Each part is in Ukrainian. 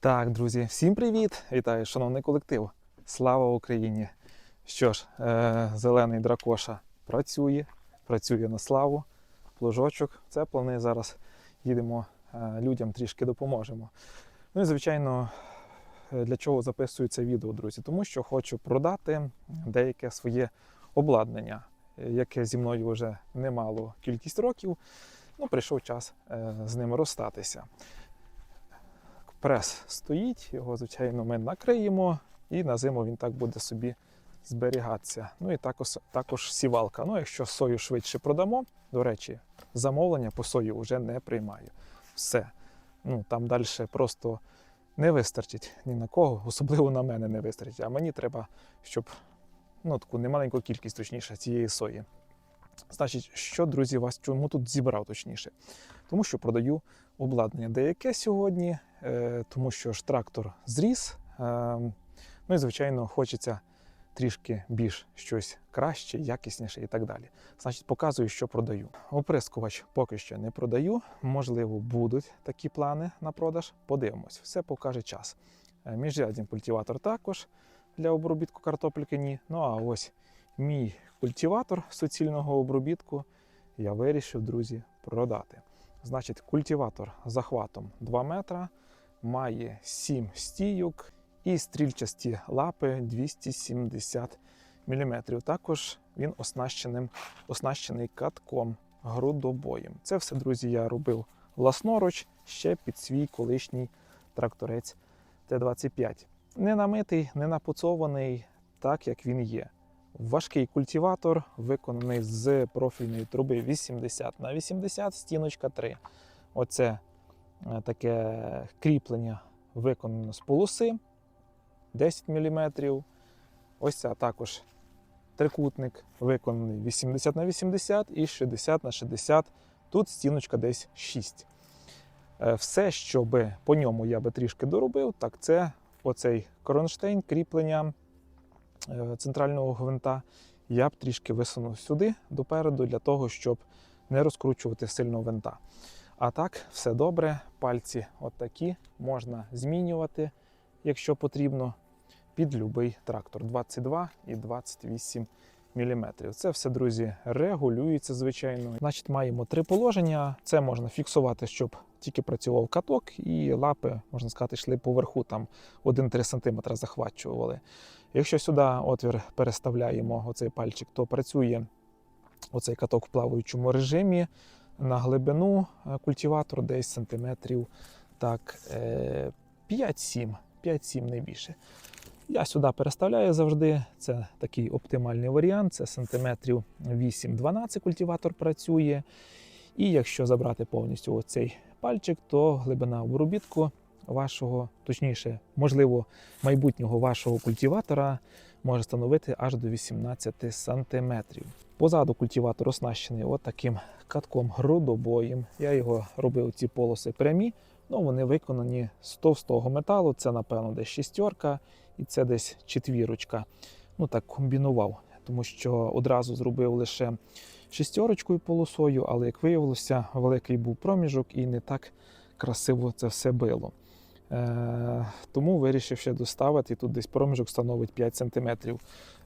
Так, друзі, всім привіт! Вітаю, шановний колектив! Слава Україні! Що ж, е, зелений дракоша працює, працює на славу. Плужочок. Це плани. Зараз їдемо е, людям трішки допоможемо. Ну і звичайно, е, для чого записую це відео, друзі? Тому що хочу продати деяке своє обладнання, е, яке зі мною вже немало кількість років. Ну, прийшов час е, з ним розстатися прес стоїть, його, звичайно, ми накриємо, і на зиму він так буде собі зберігатися. Ну і також, також сівалка. Ну, якщо сою швидше продамо, до речі, замовлення по сої вже не приймаю. Все. Ну, Там далі просто не вистачить ні на кого, особливо на мене не вистачить. А мені треба, щоб ну, таку немаленьку кількість точніше цієї сої. Значить, що, друзі, вас чому тут зібрав точніше? Тому що продаю обладнання деяке сьогодні, е, тому що ж трактор зріс. е, Ну і, звичайно, хочеться трішки більш щось краще, якісніше і так далі. Значить, показую, що продаю. Оприскувач поки що не продаю. Можливо, будуть такі плани на продаж. Подивимось, все покаже час. Е, Міжрядний культиватор також для обробітку картопельки ні. Ну а ось мій культиватор суцільного обробітку я вирішив, друзі, продати. Значить, культиватор захватом 2 метра, має 7 стійок і стрільчасті лапи 270 мм. Також він оснащеним, оснащений катком грудобоєм. Це все, друзі, я робив власноруч ще під свій колишній тракторець Т-25. Не намитий, не напуцований, так як він є. Важкий культиватор виконаний з профільної труби 80 на 80, стіночка 3. Оце е, таке кріплення виконано з полоси 10 мм. Ось це також трикутник виконаний 80 на 80 і 60 на 60. Тут стіночка десь 6. Е, Все, що би по ньому я би трішки доробив, так це оцей кронштейн кріплення центрального гвинта я б трішки висунув сюди допереду для того, щоб не розкручувати сильно винта. А так, все добре. Пальці отакі можна змінювати, якщо потрібно, під будь-який трактор 22 і 28 мм. Це все, друзі, регулюється, звичайно. Значить, маємо три положення. Це можна фіксувати, щоб тільки працював каток, і лапи, можна сказати, йшли поверху, там 1-3 см захвачували. Якщо сюди отвір переставляємо оцей пальчик, то працює оцей каток в плаваючому режимі на глибину е, культиватор десь сантиметрів так, е, 5-7, 5-7 не більше. Я сюди переставляю завжди. Це такий оптимальний варіант. Це сантиметрів 8-12 культиватор працює. І якщо забрати повністю оцей пальчик, то глибина обробітку вашого, точніше, можливо, майбутнього вашого культиватора може становити аж до 18 см. Позаду культиватор оснащений от таким катком грудобоєм. Я його робив ці полоси прямі, ну вони виконані з товстого металу. Це, напевно, десь шістерка і це десь четвірочка. Ну так комбінував, тому що одразу зробив лише шістерочкою полосою, але як виявилося, великий був проміжок і не так красиво це все било. Е, тому вирішив ще доставити. Тут десь проміжок становить 5 см.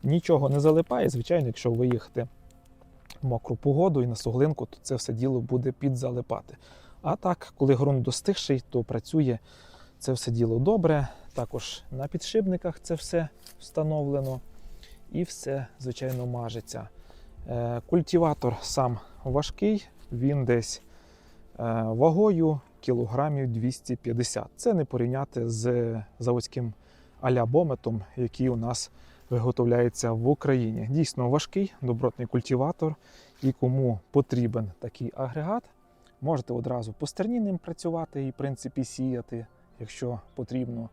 Нічого не залипає. Звичайно, якщо виїхати в мокру погоду і на суглинку, то це все діло буде підзалипати. А так, коли ґрунт достигший, то працює це все діло добре. Також на підшипниках це все встановлено і все, звичайно, мажеться. Е, Культиватор сам важкий, він десь е, вагою кілограмів 250. Це не порівняти з заводським аля-бометом, який у нас виготовляється в Україні. Дійсно важкий добротний культиватор. І кому потрібен такий агрегат, можете одразу по стерні ним працювати і, в принципі, сіяти, якщо потрібно.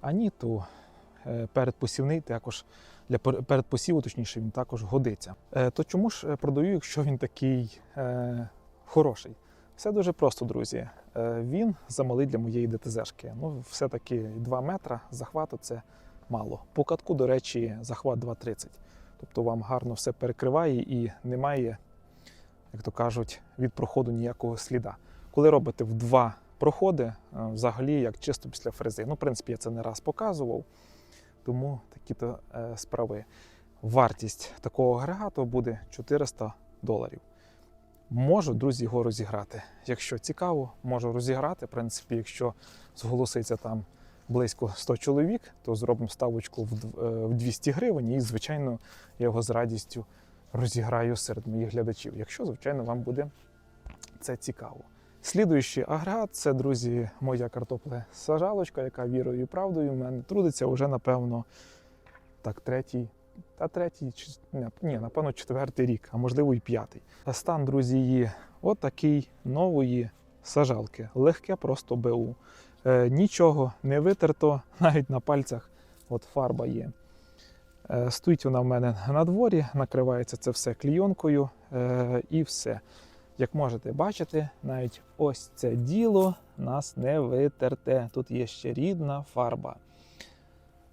А ні, то е, передпосівний також для пер- передпосіву, точніше, він також годиться. Е, То чому ж е, продаю, якщо він такий е, хороший? Все дуже просто, друзі. Він замалий для моєї ДТЗшки. Ну, все-таки 2 метра захвату це мало. По катку, до речі, захват 2,30. Тобто вам гарно все перекриває і немає, як то кажуть, від проходу ніякого сліда. Коли робите в два проходить е, взагалі як чисто після фрези. Ну, в принципі, я це не раз показував, тому такі-то е, справи. Вартість такого агрегату буде 400 доларів. Можу, друзі, його розіграти. Якщо цікаво, можу розіграти. В принципі, якщо зголоситься там близько 100 чоловік, то зробимо ставочку в дв- е, в 200 гривень, і, звичайно, я його з радістю розіграю серед моїх глядачів. Якщо, звичайно, вам буде це цікаво. Слідуючий агрегат це, друзі, моя картопля сажалочка, яка вірою і правдою в мене трудиться вже, напевно, так, третій. Та третій, ні, напевно, четвертий рік, а можливо і п'ятий. А стан, друзі, її отакий нової сажалки. Легке просто БУ. Е, нічого не витерто, навіть на пальцях от фарба є. Е, стоїть вона в мене на дворі, накривається це все клійонкою е, і все. Як можете бачити, навіть ось це діло нас не витерте. Тут є ще рідна фарба.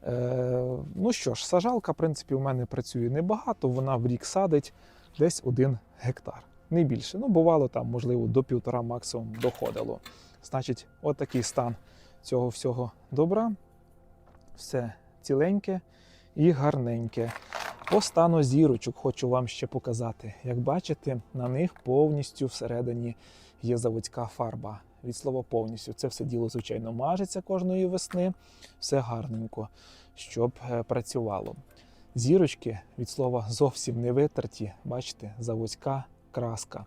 Е, ну що ж, сажалка, в принципі, у мене працює небагато, вона в рік садить десь один гектар. Не більше. Ну, бувало там, можливо, до півтора максимум доходило. Значить, от стан цього всього добра. Все ціленьке і гарненьке. По стану зірочок хочу вам ще показати. Як бачите, на них повністю всередині є заводська фарба. Від слова повністю. Це все діло, звичайно, мажеться кожної весни. Все гарненько, щоб е, працювало. Зірочки від слова зовсім не витерті. Бачите, заводська краска.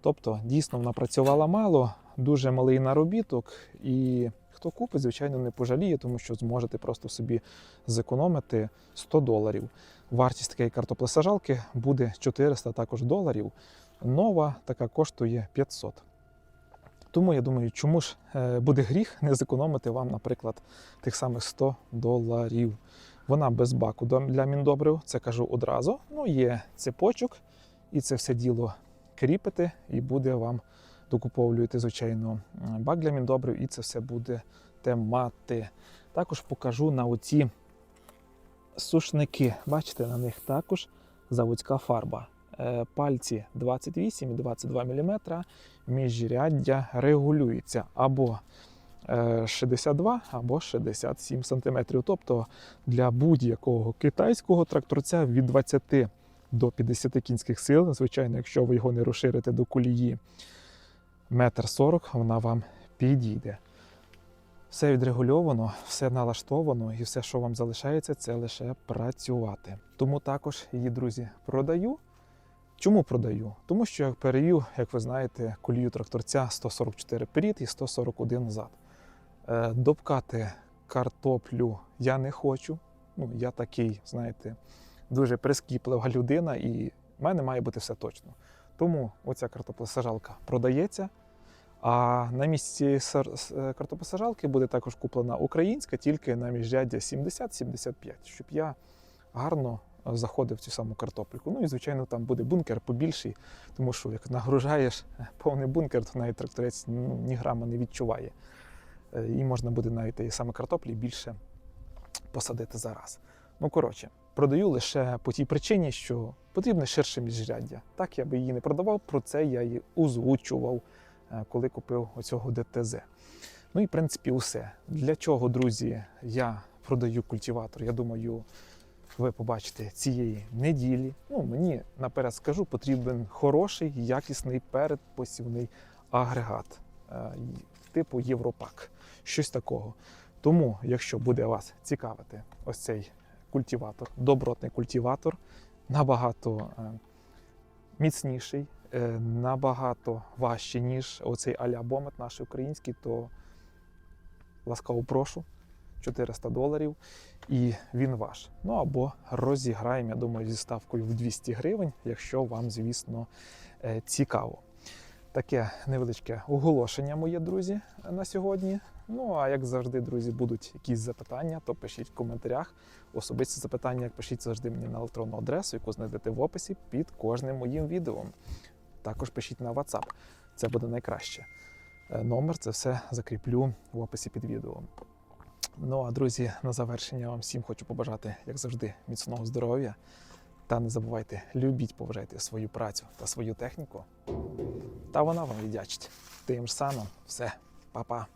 Тобто, дійсно, вона працювала мало, дуже малий наробіток, і хто купить, звичайно, не пожаліє, тому що зможете просто собі зекономити 100 доларів. Вартість такої картоплесажалки буде 400 також доларів. Нова така коштує 500. Тому я думаю, чому ж е, буде гріх не зекономити вам, наприклад, тих самих 100 доларів. Вона без баку для міндобрив, це кажу одразу. Ну, є цепочок, і це все діло кріпите, і буде вам докуповлюєте, звичайно, бак для міндобрив, і це все буде мати. Також покажу на оці сушники. Бачите, на них також заводська фарба. Е, Пальці 28 і 22 мм, міжряддя регулюється або е, 62, або 67 см. Тобто для будь-якого китайського тракторця від 20 до 50 кінських сил, звичайно, якщо ви його не розширите до колії метр 40, вона вам підійде. Все відрегульовано, все налаштовано, і все, що вам залишається, це лише працювати. Тому також її, друзі, продаю. Чому продаю? Тому що я перевів, як ви знаєте, колію тракторця 144 вперед і 141 зад. Е, Допкати картоплю я не хочу. Ну, я такий, знаєте, дуже прискіплива людина, і в мене має бути все точно. Тому оця картоплесажалка продається. А на місці е, картоплесажалки буде також куплена українська, тільки на міжряддя 70-75, щоб я гарно е, заходив в цю саму картопельку. Ну і звичайно, там буде бункер побільший, тому що як нагружаєш е, повний бункер, то навіть тракторець ну, ні грама не відчуває. І можна буде навіть тієї саме картоплі більше посадити зараз. Ну, коротше, продаю лише по тій причині, що потрібне ширше міжряддя. Так я би її не продавав, про це я її озвучував, е, коли купив оцього ДТЗ. Ну і в принципі усе. Для чого, друзі, я продаю культиватор? Я думаю, ви побачите цієї неділі. Ну, мені наперед скажу, потрібен хороший, якісний передпосівний агрегат е, типу Європак. Щось такого. Тому, якщо буде вас цікавити ось цей культиватор, добротний культиватор, набагато е, міцніший, е, набагато важчий, ніж оцей аля бомет наш український, то ласкаво прошу 400 доларів, і він ваш. Ну або розіграємо, я думаю, зі ставкою в 200 гривень, якщо вам, звісно, е, цікаво. Таке невеличке оголошення моє, друзі, на сьогодні. Ну а як завжди, друзі, будуть якісь запитання, то пишіть в коментарях. Особисті запитання, як пишіть завжди мені на електронну адресу, яку знайдете в описі під кожним моїм відео. Також пишіть на WhatsApp. Це буде найкраще. Е, Номер це все закріплю в описі під відео. Ну а друзі, на завершення вам всім хочу побажати, як завжди, міцного здоров'я. Та не забувайте, любіть, поважайте свою працю та свою техніку. Та вона вам віддячить. Тим ж самим все. Па-па.